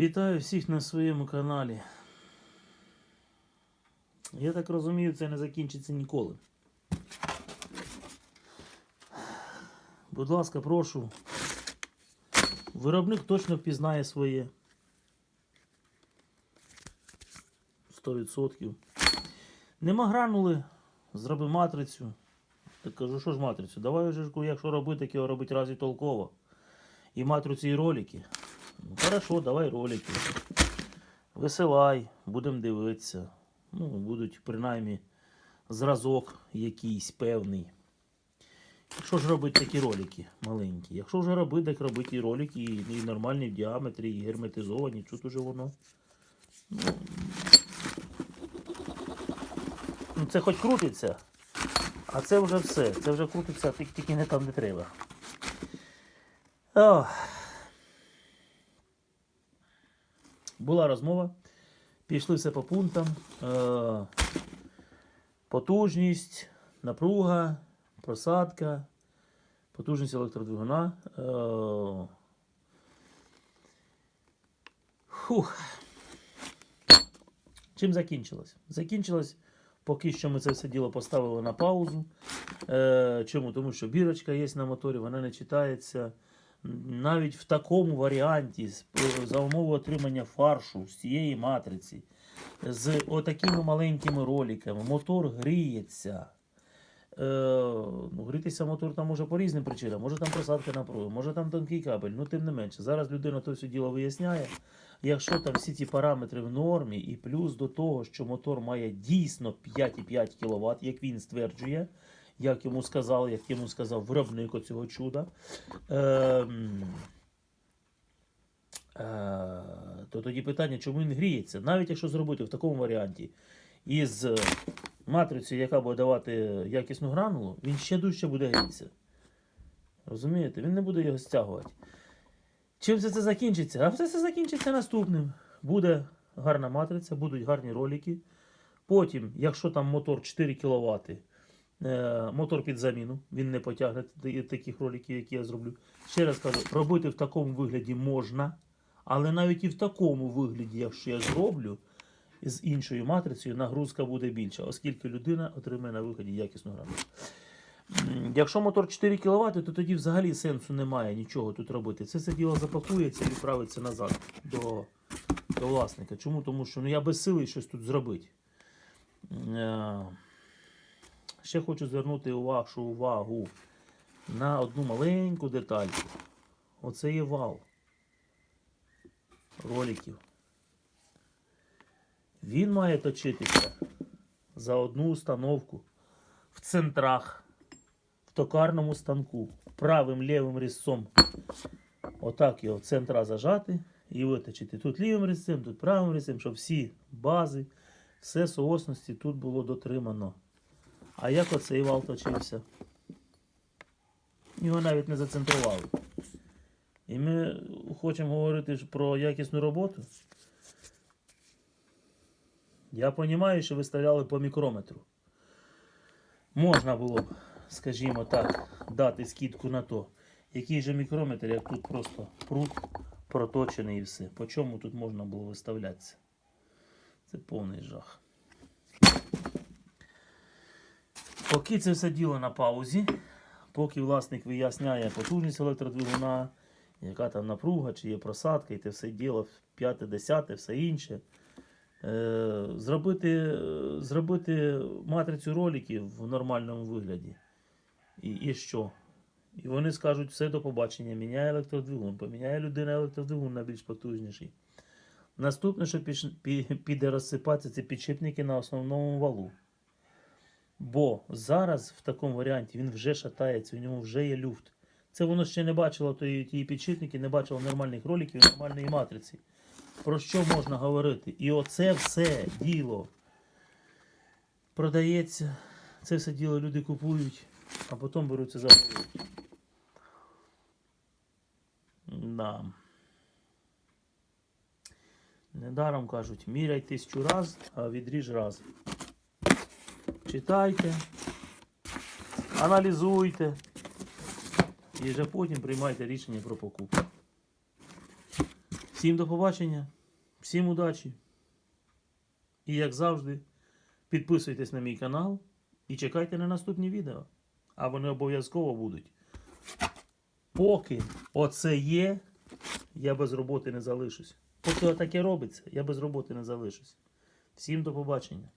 Вітаю всіх на своєму каналі. Я так розумію, це не закінчиться ніколи. Будь ласка, прошу. Виробник точно впізнає своє. 100%. Нема гранули, зроби матрицю. Так кажу, що ж матрицю? Давай вже, якщо робити, так його робити раз і толково. І матрицю, і ролики. Ну, хорошо, давай ролики. Висилай, будемо дивитися. Ну, будуть принаймні зразок якийсь певний. Якщо ж робити такі ролики маленькі. Якщо вже робити, так робити і ролики, і, і нормальні в діаметрі, і герметизовані. Тут уже воно. Ну, це хоч крутиться, а це вже все. Це вже крутиться тільки не там, де треба. Ох. Була розмова. Пішли все по пунктам. Е, потужність, напруга, просадка, потужність електродвигуна. Е, фух. Чим закінчилось? Закінчилось, поки що ми це все діло поставили на паузу. Е, чому? Тому що бірочка є на моторі, вона не читається. Навіть в такому варіанті, за умови отримання фаршу з цієї матриці, з отакими маленькими роликами, мотор гріється. Е, ну, грітися мотор там може по різним причинам. Може там просадка напруги, може там тонкий кабель. Ну, тим не менше. Зараз людина то все діло виясняє. Якщо там всі ці параметри в нормі, і плюс до того, що мотор має дійсно 5,5 кВт, як він стверджує, як йому сказали, як йому сказав виробник оцього чуда. Ем, е, то тоді питання, чому він гріється? Навіть якщо зробити в такому варіанті із матрицею, яка буде давати якісну гранулу, він ще дужче буде грітися. Розумієте? Він не буде його стягувати. Чим все це закінчиться? А все це закінчиться наступним. Буде гарна матриця, будуть гарні ролики. Потім, якщо там мотор 4 кВт, е, мотор під заміну, він не потягне таких роликів, які я зроблю. Ще раз кажу, робити в такому вигляді можна, але навіть і в такому вигляді, якщо я зроблю з іншою матрицею, нагрузка буде більша, оскільки людина отримає на виході якісну гранулу. Якщо мотор 4 кВт, то тоді взагалі сенсу немає нічого тут робити. Це все діло запакується і відправиться назад до, до власника. Чому? Тому що ну, я безсилий щось тут зробити. Ще хочу звернути вашу увагу на одну маленьку детальку. Оце є вал роликів. Він має точитися за одну установку в центрах, в токарному станку, правим лівим різцом. Отак його в центра зажати і виточити. Тут лівим різцем, тут правим різцем, щоб всі бази, все соосності тут було дотримано. А як оцей вал точився? Його навіть не зацентрували. І ми хочемо говорити про якісну роботу. Я розумію, що виставляли по мікрометру. Можна було б, скажімо так, дати скидку на то. Який же мікрометр, як тут просто прут проточений і все. По чому тут можна було виставлятися? Це повний жах. Поки це все діло на паузі, поки власник виясняє потужність електродвигуна, яка там напруга, чи є просадка, і те все діло, п'яте, десяте, все інше. Е, зробити, зробити матрицю роликів в нормальному вигляді. І, і що? І вони скажуть, все до побачення, міняє електродвигун, поміняє людина електродвигун на більш потужніший. Наступне, що піде розсипатися, це підшипники на основному валу. Бо зараз в такому варіанті він вже шатається, у ньому вже є люфт. Це воно ще не бачило тої, ті підшипники, не бачило нормальних роликів нормальної матриці. Про що можна говорити? І оце все діло продається, це все діло люди купують, а потім беруться за голову. Да. Недаром кажуть, міряй тисячу раз, а відріж раз. Читайте, аналізуйте і вже потім приймайте рішення про покупку. Всім до побачення, всім удачі. І як завжди, підписуйтесь на мій канал і чекайте на наступні відео. А вони обов'язково будуть. Поки оце є, я без роботи не залишусь. Поки таке робиться, я без роботи не залишусь. Всім до побачення.